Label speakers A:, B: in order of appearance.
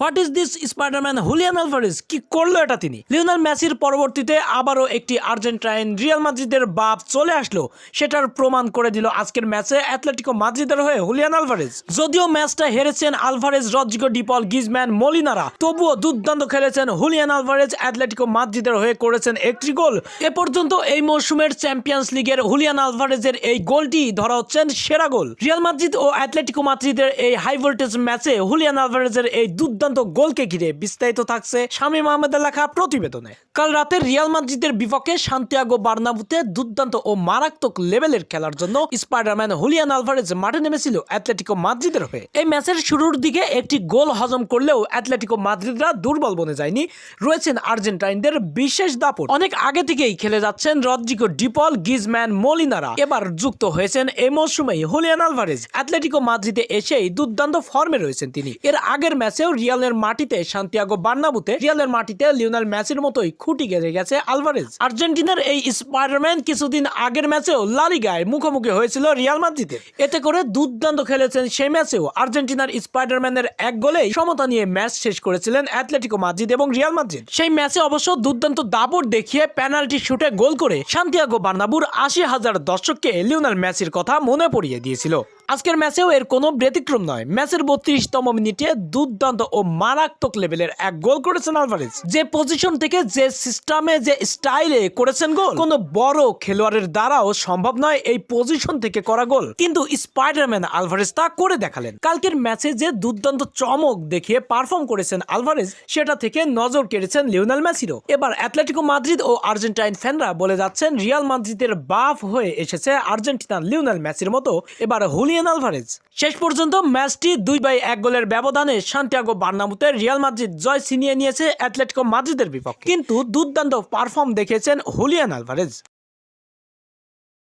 A: What is this Spiderman Julian Alvarez কি করল এটা তিনি? লিওনাল মেসির পরবর্তীতে আবারও একটি আর্জেন্টাইন রিয়াল মাদ্রিদের বাপ চলে আসলো। সেটার প্রমাণ করে দিল আজকের ম্যাচে অ্যাথলেটিকো মাদ্রিদের হয়ে হুলিয়ান আলভারেজ যদিও ম্যাচটা হেরেছেন আলভারেজ, রদ্রিগো ডিপল গিজম্যান মলিনারা, তবুও দুর্দান্ত খেলেছেন হুলিয়ান আলভারেজ অ্যাথলেটিকো মাদ্রিদের হয়ে করেছেন একটি গোল। এ পর্যন্ত এই মৌসুমের চ্যাম্পিয়ন্স লিগের হুলিয়ান আলভারেজের এই গোলটি ধরা হচ্ছেন সেরা গোল। রিয়াল মাদ্রিদ ও অ্যাথলেটিকো মাদ্রিদের এই হাই ভোল্টেজ ম্যাচে হুলিয়ান আলভারেজের এই দুর্দান্ত গোলকে ঘিরে বিস্তারিত থাকছে শামীম আহমেদের লেখা প্রতিবেদনে। কাল রাতে রিয়াল মাদ্রিদের বিপক্ষে সান্তিয়াগো বার্নাবুতে দুর্দান্ত ও মারাত্মক লেভেলের খেলার জন্য স্পাইডারম্যান হুলিয়ান আলভারেজ মাঠে নেমেছিল অ্যাথলেটিকো মাদ্রিদের হয়ে। এই ম্যাচের শুরুর দিকে একটি গোল হজম করলেও অ্যাথলেটিকো মাদ্রিদরা দুর্বল বনে যায়নি। রয়েছেন আর্জেন্টাইনদের বিশেষ দাপট। অনেক আগে থেকেই খেলে যাচ্ছেন রদ্রিগো ডিপল গিজম্যান মলিনারা। এবার যুক্ত হয়েছেন এই মৌসুমেই হুলিয়ান আলভারেজ। অ্যাথলেটিকো মাদ্রিদে এসেই দুর্দান্ত ফর্মে রয়েছেন তিনি। এর আগের ম্যাচেও রিয়ালের মাটিতে সান্তিয়াগো বার্নাবুতে, রিয়ালের মাটিতে লিওনাল ম্যাচের মতোই খুঁটি গেড়ে গেছে আলভারেজ। আর্জেন্টিনার এই স্পাইডারম্যান কিছুদিন আগের ম্যাচেও লালিগায় মুখোমুখি হয়েছিল রিয়াল মাদ্রিদের। এতে করে দুর্দান্ত খেলেছেন সেই ম্যাচেও আর্জেন্টিনার স্পাইডারম্যানের এক গোলেই সমতা নিয়ে ম্যাচ শেষ করেছিলেন অ্যাথলেটিকো মাদ্রিদ এবং রিয়াল মাদ্রিদ। সেই ম্যাচে অবশ্য দুর্দান্ত দাপট দেখিয়ে পেনাল্টি শুটে গোল করে সান্তিয়াগো বার্নাবুর আশি হাজার দর্শককে লিওনাল মেসির কথা মনে পড়িয়ে দিয়েছিল। আজকের ম্যাচেও এর কোনো ব্যতিক্রম নয়। ম্যাচের বত্রিশতম মিনিটে দুর্দান্ত ও মারাত্মক লেভেলের এক গোল করেছেন আলভারেজ। যে পজিশন থেকে যে সিস্টেমে যে স্টাইলে করেছেন গোল, কোনো বড় খেলোয়াড়ের দ্বারাও সম্ভব নয় এই পজিশন থেকে করা গোল। কিন্তু স্পাইডারম্যান আলভারেজ তা করে দেখালেন। কালকের ম্যাচে যে দুর্দান্ত চমক দেখিয়ে পারফর্ম করেছেন আলভারেজ, সেটা থেকে নজর কেড়েছেন লিওনাল মেসিরও। এবার অ্যাথলেটিকো মাদ্রিদ ও আর্জেন্টাইন ফ্যানরা বলে যাচ্ছেন, রিয়াল মাদ্রিদের বাফ হয়ে এসেছে আর্জেন্টিনার লিওনাল মেসির মতো। এবার হুলিয়ান আলভারেজ শেষ পর্যন্ত ম্যাচটি দুই বাই এক গোলের ব্যবধানে সান্তিয়াগো বার্নামুতে রিয়াল মাদ্রিদ জয় ছিনিয়ে নিয়েছে অ্যাথলেটিকো মাদ্রিদের বিপক্ষে। কিন্তু দুর্দান্ত পারফর্ম দেখিয়েছেন হুলিয়ান আলভারেজ